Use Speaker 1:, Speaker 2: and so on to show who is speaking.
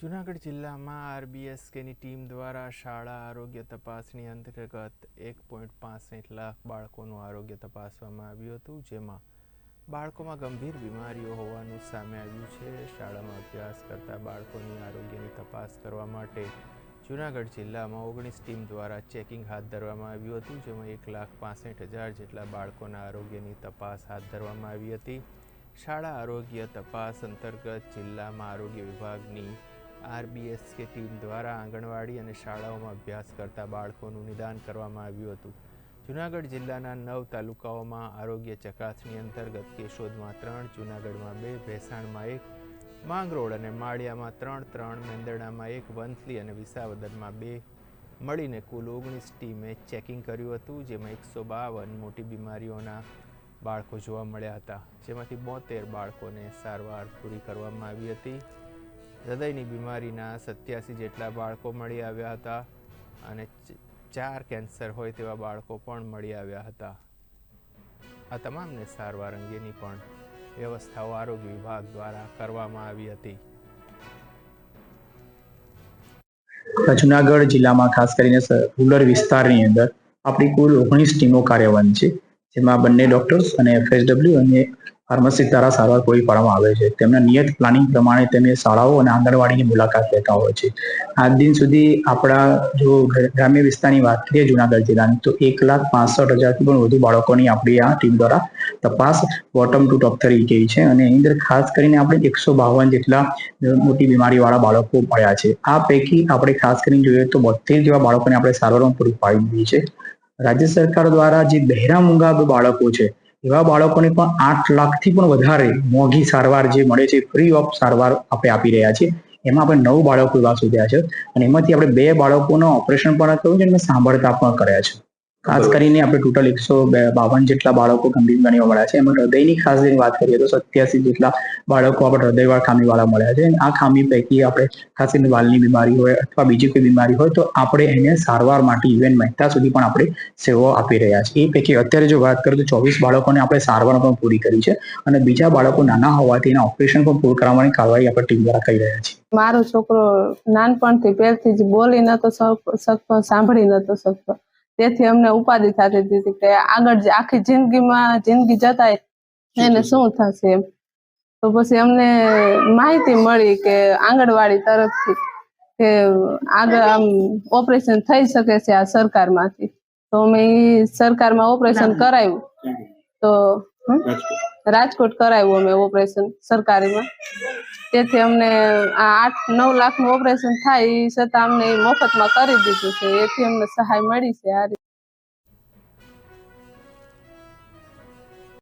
Speaker 1: જૂનાગઢ જિલ્લામાં આરબીએસકેની ટીમ દ્વારા શાળા આરોગ્ય તપાસની અંતર્ગત એક પોઈન્ટ પાસઠ લાખ બાળકોનું આરોગ્ય તપાસવામાં આવ્યું હતું, જેમાં બાળકોમાં ગંભીર બીમારીઓ હોવાનું સામે આવ્યું છે. શાળામાં અભ્યાસ કરતા બાળકોની આરોગ્યની તપાસ કરવા માટે જૂનાગઢ જિલ્લામાં ઓગણીસ ટીમ દ્વારા ચેકિંગ હાથ ધરવામાં આવ્યું હતું, જેમાં એક લાખ પાસઠ હજાર જેટલા બાળકોના આરોગ્યની તપાસ હાથ ધરવામાં આવી હતી. શાળા આરોગ્ય તપાસ અંતર્ગત જિલ્લામાં આરોગ્ય વિભાગની આરબીએસ કે ટીમ દ્વારા આંગણવાડી અને શાળાઓમાં અભ્યાસ કરતા બાળકોનું નિદાન કરવામાં આવ્યું હતું. જૂનાગઢ જિલ્લાના નવ તાલુકાઓમાં આરોગ્ય ચકાસણી અંતર્ગત કેશોદમાં ત્રણ, જૂનાગઢમાં બે, ભેસાણમાં એક, માંગરોળ અને માળિયામાં ત્રણ ત્રણ મેંદરડામાં એક, વંથલી અને વિસાવદરમાં બે મળીને કુલ ઓગણીસ ટીમે ચેકિંગ કર્યું હતું, જેમાં એકસો બાવન મોટી બીમારીઓના બાળકો જોવા મળ્યા હતા, જેમાંથી બોતેર બાળકોને સારવાર પૂરી કરવામાં આવી હતી. હૃદયની બીમારીના સત્યાસી જેટલા બાળકો મળી આવ્યા હતા અને ચાર કેન્સર હોય તેવા બાળકો પણ મળી આવ્યા હતા. આ તમામને સારવાર અંગેની પણ વ્યવસ્થાઓ આરોગ્ય વિભાગ દ્વારા કરવામાં આવી હતી.
Speaker 2: જુનાગઢ જિલ્લામાં ખાસ કરીને રૂરલ વિસ્તારની અંદર આપણી કુલ ઓગણીસ ટીમો કાર્યવાન છે, જેમાં બંને ડોક્ટર્સ અને એફએસડબલ્યુ અને ફાર્મસી દ્વારા સારવાર પૂરી પાડવામાં આવે છે. તેમના નિયત પ્લાનિંગ પ્રમાણે તેમને શાળાઓ અને આંગણવાડીની મુલાકાત લેતા હોય છે. આજ દિન સુધી આપણા જો ગ્રામ્ય વિસ્તારની વાત કરીએ જુનાગઢ જિલ્લાની, તો એક લાખ પાસઠ હજારથી પણ વધુ બાળકોની આપણી આ ટીમ દ્વારા તપાસ બોટમ ટુ ટોપ થઈ ગઈ છે. અને એની અંદર ખાસ કરીને આપણે એકસો બાવન જેટલા મોટી બીમારીવાળા બાળકો મળ્યા છે. આ પૈકી આપણે ખાસ કરીને જોઈએ તો બોતેર જેવા બાળકોને આપણે સારવારમાં પૂરી પાડી દીધી છે. રાજ્ય સરકાર દ્વારા જે બહેરા મૂંગા બાળકો છે એવા બાળકોને પણ આઠ લાખથી પણ વધારે મોંઘી સારવાર જે મળે છે ફ્રી ઓફ સારવાર આપણે આપી રહ્યા છીએ એમાં આપણે નવ બાળકો એવા શોધ્યા છે અને એમાંથી આપણે બે બાળકોનો ઓપરેશન પણ કર્યું છે અને સાંભળતા પણ કર્યા છે. ખાસ કરીને આપણે ટોટલ એકસો બાવન જેટલા બાળકો ગંભીર બીમારીઓ મળ્યા છે. એમાં હૃદયની ખાસ કરીને વાત કરીએ તો સત્યાસી જેટલા બાળકો આપણે હૃદયવાળ ખામીવાળા મળ્યા છે. આ ખામી પૈકી આપણે ખાસ કરીને વાલની બીમારી હોય અથવા બીજી કોઈ બીમારી હોય તો આપણે એને સારવાર માટે ઇવન મહેતા સુધી પણ આપણે સેવાઓ આપી રહ્યા છીએ. એ પૈકી અત્યારે જો વાત કરીએ તો ચોવીસ બાળકોને આપણે સારવાર પણ પૂરી કરી છે અને બીજા બાળકો નાના હોવાથી એના ઓપરેશન પણ પૂરું કરવાની કાર્યવાહી આપણે ટીમ દ્વારા કરી રહ્યા છીએ.
Speaker 3: મારો છોકરો નાનપણથી પહેલથી જ બોલી નતો સાંભળી નતો શકતો તેથી અમને ઉપાધિ થતી હતી કે આગળ આખી જિંદગીમાં જિંદગી જતાય એને શું થશે એમ. તો પછી અમને માહિતી મળી કે આંગણવાડી તરફથી કે આગળ આમ ઓપરેશન થઈ શકે છે આ સરકારમાંથી. તો અમે સરકારમાં ઓપરેશન કરાવ્યું તો? રાજકોટ કરાવ્યું અમે ઓપરેશન સરકારીમાં. તેથી અમને આ આઠ, નવ લાખનું ઓપરેશન થાય એ છતાં અમને મફતમાં કરી દીધું છે. એથી અમને સહાય મળી છે આ